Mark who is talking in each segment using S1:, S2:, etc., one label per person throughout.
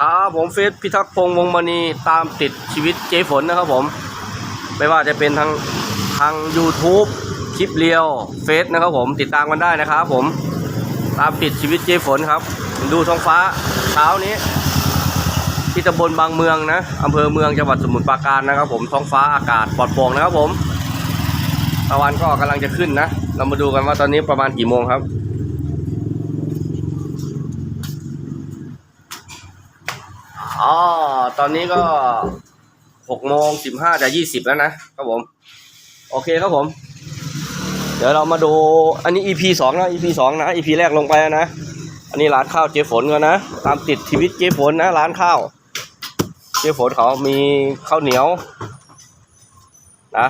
S1: ครับผมเฟซพิทักษ์พงษ์วงมณีตามติดชีวิตเจ๊ฝนนะครับผม ไม่ว่าจะเป็นทางทาง YouTube คลิปเรียวเฟซนะครับผมติดตามกันได้นะครับผมตามติดชีวิตเจ๊ฝนครับ ดูท้องฟ้าเช้านี้ ที่ตำบลบางเมืองนะอำเภอเมืองจังหวัดสมุทรปราการนะครับ ผมท้องฟ้าอากาศปลอดโปร่งนะครับผมตะวันก็กำลังจะขึ้นนะ เรามาดูกันว่าตอนนี้ประมาณกี่โมงครับ อ๋อตอนนี้ก็หกโมงสิบห้าจะยี่สิบแล้วนะครับผม โอเคครับผม เดี๋ยวเรามาดูอันนี้ EP สองนะ EP สองนะ EP แรกลงไปแล้วนะ อันนี้ร้านข้าวเจ๊ฝนกันนะ ตามติดชีวิตเจ๊ฝนนะ ร้านข้าว เจ๊ฝนเขามีข้าวเหนียวนะ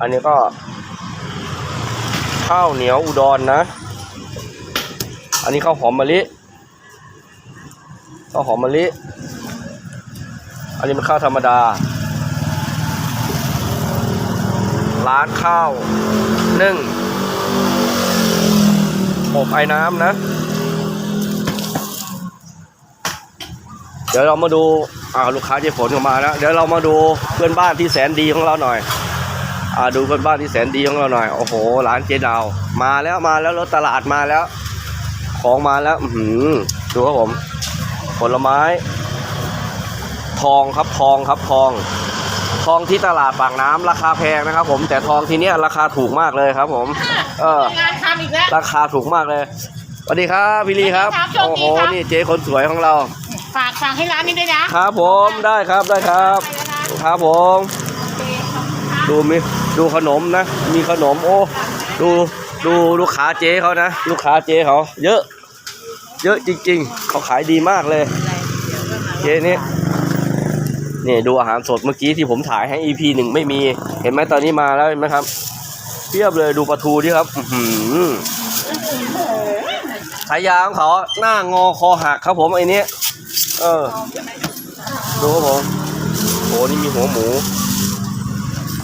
S1: อันนี้ก็ ข้าวเหนียวอุดรนะอันนี้ข้าวหอมมะลิข้าวหอมมะลิ อันนี้มันข้าวธรรมดา ร้านข้าวนึ่งอบไอ้น้ำนะ เดี๋ยวเรามาดูอ่าลูกค้าเจ๊ฝนเข้ามาแล้วเดี๋ยวเรามาดูเพื่อนบ้านที่แสนดีของเราหน่อยอ่าดูเพื่อนบ้านที่แสนดีของเราหน่อยโอ้โหร้านเจ๊ดาวมาแล้วมาแล้วรถตลาดมาแล้ว ของมาแล้ว อืดูครับผม ผลไม้ ทองครับทองครับทอง ทองที่ตลาดปากน้ำราคาแพงนะครับ ผมแต่ทองที่เนี้ยราคาถูกมากเลยครับ ผม เออ
S2: งานทำอีกแล้ว
S1: ราคาถูกมากเลยสวัสดีครับพี่ลีครับ
S2: สวัสดีครับ
S1: โอ้โห
S2: โชคดีครับ
S1: นี่เจ๊คนสวยของเรา
S2: ฝากฝากให้ร้านนี้ด้วยนะครับ
S1: ผมได้ครับได้ครับ ครับผมดูมีดูขนมนะ มีขนมโอ้ดูดูลูกค้าเจ๊เขานะลูกค้าเจ๊เขาเยอะ เยอะจริง ๆ เขาขายดีมากเลย เจ๊นี่ นี่ดูอาหารสดเมื่อกี้ที่ผมถ่ายให้ EP หนึ่งไม่มี เห็นไหมตอนนี้มาแล้วเห็นไหมครับเทียบเลยดูปลาทูที่ครับอื้อหือฉายาของเขาหน้างอคอหักครับผมไอ้นี้เออ ดูครับผมโอ้นี่มีหัวหมู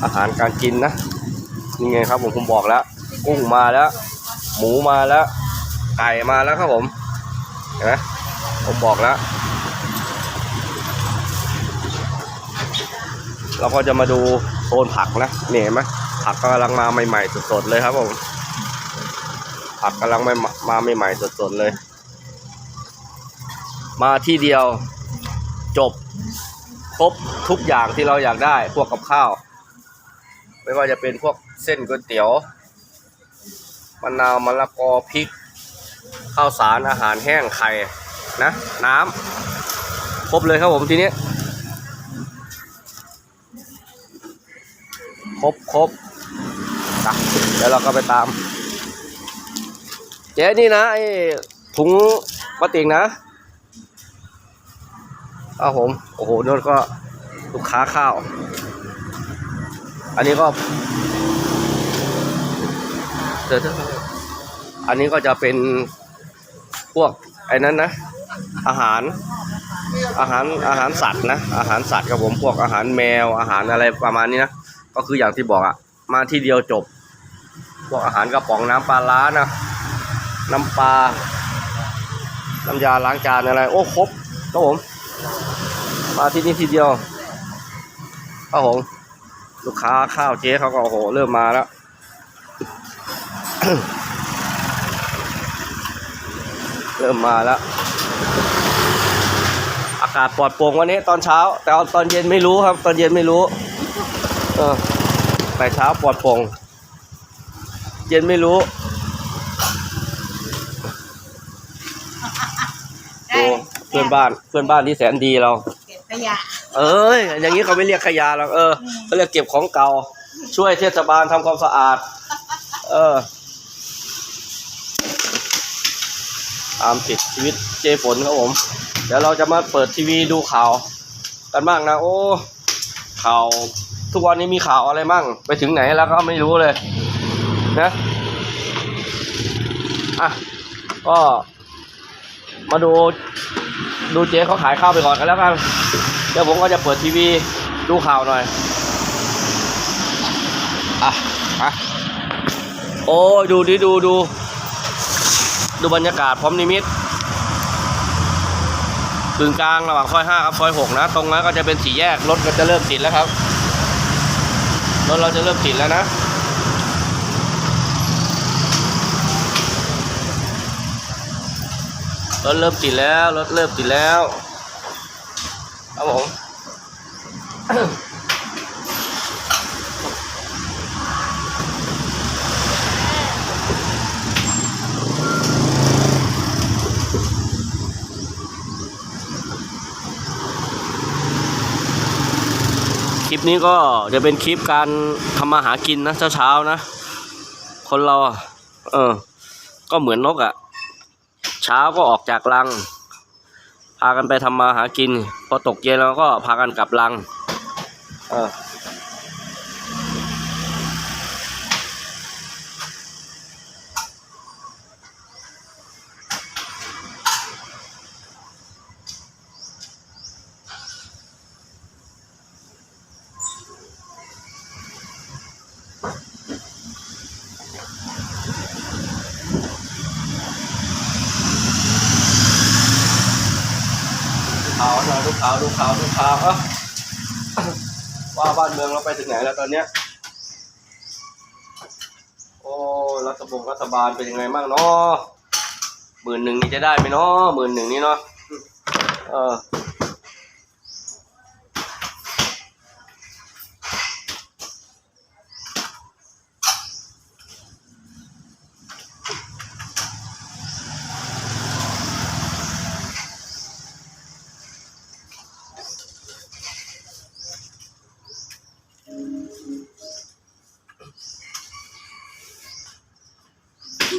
S1: อาหารการกินนะนี่ไงครับผมผมบอกแล้ว กุ้งมาแล้ว หมูมาแล้ว ไก่มาแล้วครับผมเห็นไหมผมบอกแล้ว เราก็จะมาดูโซนผักนะนี่เห็นไหมผักกำลังมาใหม่ๆสดๆเลยครับผมผักกำลังมามาใหม่ๆสดๆเลย มาที่เดียวจบครบทุกอย่างที่เราอยากได้พวกกับข้าว ไม่ว่าจะเป็นพวกเส้นก๋วยเตี๋ยวมะนาวมะละกอพริก ข้าวสารอาหารแห้งไข่นะ น้ำครบเลยครับผมทีนี้ รบครบนะเดี๋ยวเราก็ไปตาม เจ๊นี่นะไอ้ถุงพลาสติกนะเอาผม โอ้โหนั่นก็ลูกค้าข้าว อันนี้ก็เดี๋ยวอันนี้ก็จะเป็นพวกไอ้นั้นนะ อาหารอาหารอาหารสัตว์นะ อาหารสัตว์ครับผมพวกอาหารแมวอาหารอะไรประมาณนี้นะ ก็คืออย่างที่บอกอะมาที่เดียวจบ พวกอาหารกระป๋องน้ำปลาล้านะ น้ำปลา น้ำยาล้างจานอะไร โอ้ครบครับผม มาที่นี่ทีเดียวครับผมลูกค้าข้าวเจ๊เขาก็โอ้โห เริ่มมาแล้วเริ่มมาแล้ว อากาศปลอดโปร่งวันนี้ตอนเช้า แต่ตอนเย็นไม่รู้ครับ ตอนเย็นไม่รู้ เออแต่เช้าปลอดโปร่งเย็นไม่รู้ดูเพื่อนบ้านเพื่อนบ้านที่แสนดีเรา
S2: เก็บขยะ
S1: เอ้ย อย่างนี้เขาไม่เรียกขยะหรอกเออเขาเรียกเก็บของเก่า ช่วยเทศบาลทำความสะอาด เออตามติดชีวิตเจฝนครับผม เดี๋ยวเราจะมาเปิดทีวีดูข่าว กันบ้างนะ โอ้ข่าว ทุกวันนี้มีข่าวอะไรมั่ง ไปถึงไหนแล้วก็ไม่รู้เลย นะอะก็มาดูดูเจ๊เขาขายข้าวไปก่อนกันแล้วกัน เดี๋ยวผมก็จะเปิดทีวีดูข่าวหน่อย อะอะโอ้ยดูดิดูดู ดูบรรยากาศพร้อมนิมิตกึ่งกลางระหว่างซอยห้ากับซอยหกนะ ตรงนั้นก็จะเป็นสี่แยก รถก็จะเริ่มติดแล้วครับ รถเราจะเริ่มติดแล้วนะรถเริ่มติดแล้วรถเริ่มติดแล้วครับผม นี้ก็จะเป็นคลิปการทำมาหากินนะเช้าๆนะ คนเราเออ ก็เหมือนนกอะ่ะ เช้าก็ออกจากรัง พากันไปทำมาหากิน พอตกเย็นแล้วก็พากันกลับรัง เออ ข่าวดูข่าวดูข่าวเอ้าว่าบ้านเมืองเราไปถึงไหนแล้วตอนเนี้ย โอ้รัฐบงรัฐบาลเป็นยังไงบ้างเนาะหมื่นหนึ่งนี่จะได้ไหมเนาะหมื่นหนึ่งนี่เนาะเออ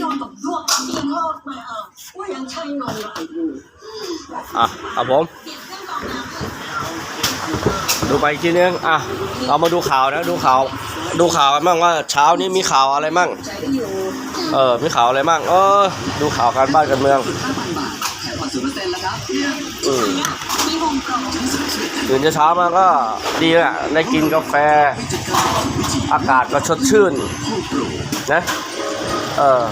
S3: นอนกับดวงมีโลดมาอะว่ายังใช่นอนหลับอยู่
S1: อะครับผม
S3: เปลี่ยนเครื่องกรองน้ำ
S1: ดูไปอีกทีนึงอะเรามาดูข่าวนะดูข่าวดูข่าวกันบ้างว่าเช้านี้มีข่าวอะไรมั่งเออมีข่าวอะไรมั่งเออ ดูข่าวการบ้านการเมือง
S3: อื
S1: มตื่นเช้ามาก็ดีอะได้กินกาแฟ อากาศก็สดชื่นนะ เออ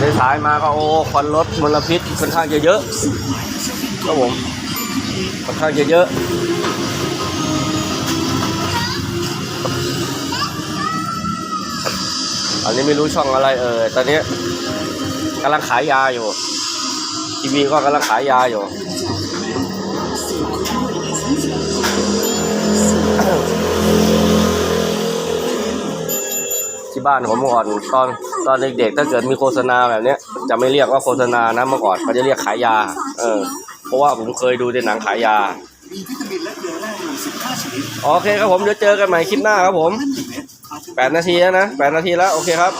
S1: ตื่นสายมาก็โอ้ควันรถมลพิษค่อนข้างจะเยอะครับผมค่อนข้างจะเยอะอันนี้ไม่รู้ช่องอะไรเออตอนนี้กำลังขายยาอยู่ ทีวีก็กำลังขายยาอยู่ ที่บ้านผมเมื่อก่อนตอนตอนเด็กๆถ้าเกิดมีโฆษณาแบบเนี้ยจะไม่เรียกว่าโฆษณานะเมื่อก่อนเขาจะเรียกขายยา เออ เพราะว่าผมเคยดูในหนังขายยา
S3: มีวิตามินและเกลือแร่รวม15ชนิด
S1: โอเคครับผมเดี๋ยวเจอกันใหม่คลิปหน้าครับผม
S3: 1เม็ด
S1: แปดนาทีแล้วนะแปดนาทีแล้ว โอเคครับ